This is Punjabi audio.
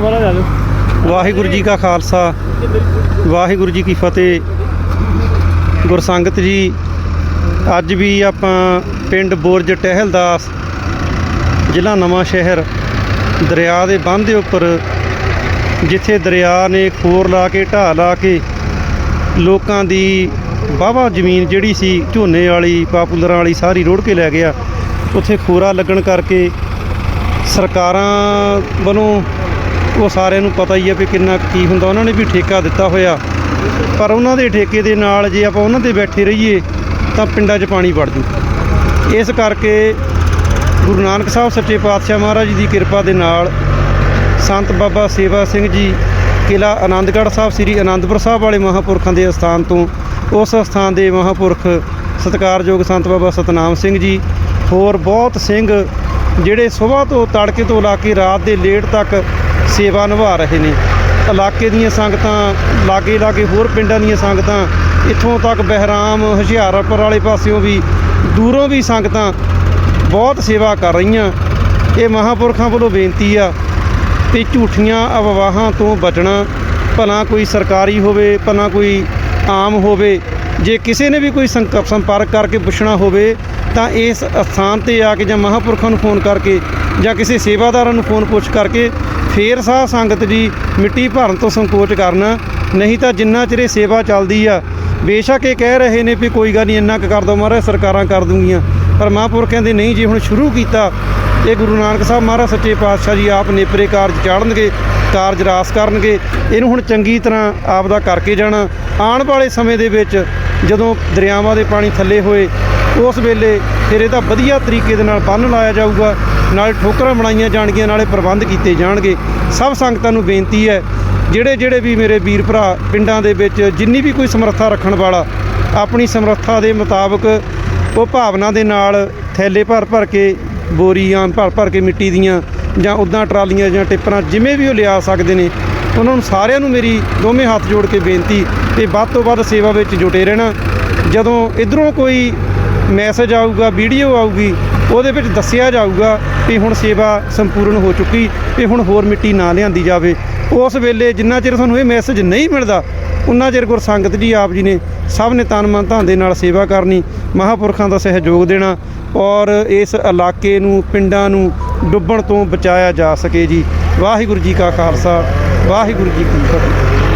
ਵਾਹਿਗੁਰੂ ਜੀ ਕਾ ਖਾਲਸਾ। ਵਾਹਿਗੁਰੂ ਜੀ ਕੀ ਫਤਿਹ। ਗੁਰਸੰਗਤ ਜੀ, ਅੱਜ ਵੀ ਆਪਾਂ ਪਿੰਡ ਬੁਰਜ ਟਹਿਲਦਾਸ, ਜ਼ਿਲ੍ਹਾ ਨਵਾਂ ਸ਼ਹਿਰ, ਦਰਿਆ ਦੇ ਬੰਨ੍ਹ ਦੇ ਉੱਪਰ, ਜਿੱਥੇ ਦਰਿਆ ਨੇ ਖੋਰ ਲਾ ਕੇ, ਢਾਹ ਲਾ ਕੇ ਲੋਕਾਂ ਦੀ ਵਾਹਵਾ ਜ਼ਮੀਨ ਜਿਹੜੀ ਸੀ, ਝੋਨੇ ਵਾਲੀ, ਪਾਪੂਲਰਾਂ ਵਾਲੀ, ਸਾਰੀ ਰੋੜ ਕੇ ਲੈ ਗਿਆ। ਉੱਥੇ ਖੋਰਾ ਲੱਗਣ ਕਰਕੇ ਸਰਕਾਰਾਂ ਵੱਲੋਂ ਉਹ ਸਾਰਿਆਂ ਨੂੰ ਪਤਾ ਹੀ ਹੈ ਵੀ ਕਿੰਨਾ ਕੁ ਕੀ ਹੁੰਦਾ। ਉਹਨਾਂ ਨੇ ਵੀ ਠੇਕਾ ਦਿੱਤਾ ਹੋਇਆ। ਪਰ ਉਹਨਾਂ ਦੇ ਠੇਕੇ ਦੇ ਨਾਲ ਜੇ ਆਪਾਂ ਉਹਨਾਂ ਤੇ ਬੈਠੇ ਰਹੀਏ, ਤਾਂ ਪਿੰਡਾਂ 'ਚ ਪਾਣੀ ਵੜ ਜੂ। ਇਸ ਕਰਕੇ ਗੁਰੂ ਨਾਨਕ ਸਾਹਿਬ ਸੱਚੇ ਪਾਤਸ਼ਾਹ ਮਹਾਰਾਜ ਜੀ ਦੀ ਕਿਰਪਾ ਦੇ ਨਾਲ ਸੰਤ ਬਾਬਾ ਸੇਵਾ ਸਿੰਘ ਜੀ ਕਿਲਾ ਆਨੰਦਗੜ੍ਹ ਸਾਹਿਬ, ਸ੍ਰੀ ਆਨੰਦਪੁਰ ਸਾਹਿਬ ਵਾਲੇ ਮਹਾਪੁਰਖਾਂ ਦੇ ਅਸਥਾਨ ਤੋਂ ਉਸ ਅਸਥਾਨ ਦੇ ਮਹਾਪੁਰਖ ਸਤਿਕਾਰਯੋਗ ਸੰਤ ਬਾਬਾ ਸਤਨਾਮ ਸਿੰਘ ਜੀ, ਹੋਰ ਬਹੁਤ ਸਿੰਘ ਜਿਹੜੇ ਸਵੇਰ ਤੋਂ ਤੜਕੇ ਤੋਂ ਲਾ ਕੇ ਰਾਤ ਦੇ ਲੇਟ ਤੱਕ ਸੇਵਾ ਨਿਭਾ ਰਹੇ ਨੇ। ਇਲਾਕੇ ਦੀਆਂ ਸੰਗਤਾਂ, ਲਾਗੇ ਲਾਗੇ ਹੋਰ ਪਿੰਡਾਂ ਦੀਆਂ ਸੰਗਤਾਂ, ਇੱਥੋਂ ਤੱਕ ਬਹਿਰਾਮ, ਹੁਸ਼ਿਆਰਪੁਰ ਵਾਲੇ ਪਾਸਿਓਂ ਵੀ, ਦੂਰੋਂ ਵੀ ਸੰਗਤਾਂ ਬਹੁਤ ਸੇਵਾ ਕਰ ਰਹੀਆਂ। ਇਹ ਮਹਾਪੁਰਖਾਂ ਵੱਲੋਂ ਬੇਨਤੀ ਆ ਤੇ ਝੂਠੀਆਂ ਅਫਵਾਹਾਂ ਤੋਂ ਬਚਣਾ, ਭਲਾ ਕੋਈ ਸਰਕਾਰੀ ਹੋਵੇ, ਭਲਾ ਕੋਈ ਆਮ ਹੋਵੇ। ਜੇ ਕਿਸੇ ਨੇ ਵੀ ਕੋਈ ਸੰਕ- ਸੰਪਰਕ ਕਰਕੇ ਪੁੱਛਣਾ ਹੋਵੇ, ਤਾਂ ਇਸ ਸਥਾਨ ਤੇ ਆ ਕੇ ਜਾਂ ਮਹਾਪੁਰਖਾਂ ਨੂੰ ਫੋਨ ਕਰਕੇ ਜਾਂ ਕਿਸੇ ਸੇਵਾਦਾਰਾਂ ਨੂੰ ਫੋਨ ਪੁੱਛ ਕਰਕੇ ਫੇਰ ਸਾਹ ਸੰਗਤ ਜੀ ਮਿੱਟੀ ਭਰਨ ਤੋਂ ਸੰਕੋਚ ਕਰਨਾ। ਨਹੀਂ ਤਾਂ ਜਿੰਨਾ ਚਿਰ ਇਹ ਸੇਵਾ ਚੱਲਦੀ ਆ, ਬੇਸ਼ੱਕ ਇਹ ਕਹਿ ਰਹੇ ਨੇ ਵੀ ਕੋਈ ਗੱਲ ਨਹੀਂ, ਇੰਨਾ ਕੁ ਕਰ ਦੋ ਮਹਾਰਾਜ, ਸਰਕਾਰਾਂ ਕਰ ਦੂੰਗੀਆਂ। ਪਰ ਮਹਾਂਪੁਰਖ ਕਹਿੰਦੇ, ਨਹੀਂ ਜੀ, ਹੁਣ ਸ਼ੁਰੂ ਕੀਤਾ। ਇਹ ਗੁਰੂ ਨਾਨਕ ਸਾਹਿਬ ਮਹਾਰਾਜ ਸੱਚੇ ਪਾਤਸ਼ਾਹ ਜੀ ਆਪ ਨੇਪਰੇ ਕਾਰਜ ਚਾੜਨਗੇ, ਕਾਰਜ ਰਾਸ ਕਰਨਗੇ। ਇਹਨੂੰ ਹੁਣ ਚੰਗੀ ਤਰ੍ਹਾਂ ਆਪ ਦਾ ਕਰਕੇ ਜਾਣਾ। ਆਉਣ ਵਾਲੇ ਸਮੇਂ ਦੇ ਵਿੱਚ ਜਦੋਂ ਦਰਿਆਵਾਂ ਦੇ ਪਾਣੀ ਥੱਲੇ ਹੋਏ, ਉਸ ਵੇਲੇ ਫਿਰ ਇਹਦਾ ਵਧੀਆ ਤਰੀਕੇ ਦੇ ਨਾਲ ਬੰਨ ਲਾਇਆ ਜਾਊਗਾ। ਨਾਲੇ ਠੋਕਰਾਂ ਬਣਾਈਆਂ ਜਾਣਗੀਆਂ, ਨਾਲੇ ਪ੍ਰਬੰਧ ਕੀਤੇ ਜਾਣਗੇ। ਸਭ ਸੰਗਤਾਂ ਨੂੰ ਬੇਨਤੀ ਹੈ, ਜਿਹੜੇ ਜਿਹੜੇ ਵੀ ਮੇਰੇ ਵੀਰ ਭਰਾ ਪਿੰਡਾਂ ਦੇ ਵਿੱਚ ਜਿੰਨੀ ਵੀ ਕੋਈ ਸਮਰੱਥਾ ਰੱਖਣ ਵਾਲਾ, ਆਪਣੀ ਸਮਰੱਥਾ ਦੇ ਮੁਤਾਬਕ ਉਹ ਭਾਵਨਾ ਦੇ ਨਾਲ ਥੈਲੇ ਭਰ ਭਰ ਕੇ ਬੋਰੀਆਂ ਭਰ ਭਰ ਕੇ ਮਿੱਟੀ ਦੀਆਂ ਜਾਂ ਉਦਾਂ ਟਰਾਲੀਆਂ ਜਾਂ ਟਿੱਪਰਾਂ ਜਿਵੇਂ ਵੀ ਉਹ ਲਿਆ ਸਕਦੇ ਨੇ, ਉਹਨਾਂ ਨੂੰ ਸਾਰਿਆਂ ਨੂੰ ਮੇਰੀ ਦੋਵੇਂ ਹੱਥ ਜੋੜ ਕੇ ਬੇਨਤੀ ਤੇ ਵੱਧ ਤੋਂ ਵੱਧ ਸੇਵਾ ਵਿੱਚ ਜੁਟੇ ਰਹਿਣਾ। ਜਦੋਂ ਇਧਰੋਂ ਕੋਈ ਮੈਸੇਜ ਆਊਗਾ, ਵੀਡੀਓ ਆਊਗੀ ਉਹਦੇ ਵਿੱਚ ਦੱਸਿਆ ਜਾਊਗਾ ਵੀ ਹੁਣ ਸੇਵਾ ਸੰਪੂਰਨ ਹੋ ਚੁੱਕੀ ਤੇ ਹੁਣ ਹੋਰ ਮਿੱਟੀ ਨਾ ਲਿਆਂਦੀ ਜਾਵੇ। ਉਸ ਵੇਲੇ ਜਿੰਨਾ ਚਿਰ ਤੁਹਾਨੂੰ ਇਹ ਮੈਸੇਜ ਨਹੀਂ ਮਿਲਦਾ, ਉਨਾ ਚਿਰ ਗੁਰਸੰਗਤ ਜੀ ਆਪ ਜੀ ਨੇ ਸਭ ਨੇ ਤਨ ਮਨ ਧਨ ਦੇ ਨਾਲ ਸੇਵਾ ਕਰਨੀ, ਮਹਾਪੁਰਖਾਂ ਦਾ ਸਹਿਯੋਗ ਦੇਣਾ ਔਰ ਇਸ ਇਲਾਕੇ ਨੂੰ, ਪਿੰਡਾਂ ਨੂੰ ਡੁੱਬਣ ਤੋਂ ਬਚਾਇਆ ਜਾ ਸਕੇ ਜੀ। ਵਾਹਿਗੁਰੂ ਜੀ ਕਾ ਖਾਲਸਾ, ਵਾਹਿਗੁਰੂ ਜੀ ਕੀ ਫਤਿਹ।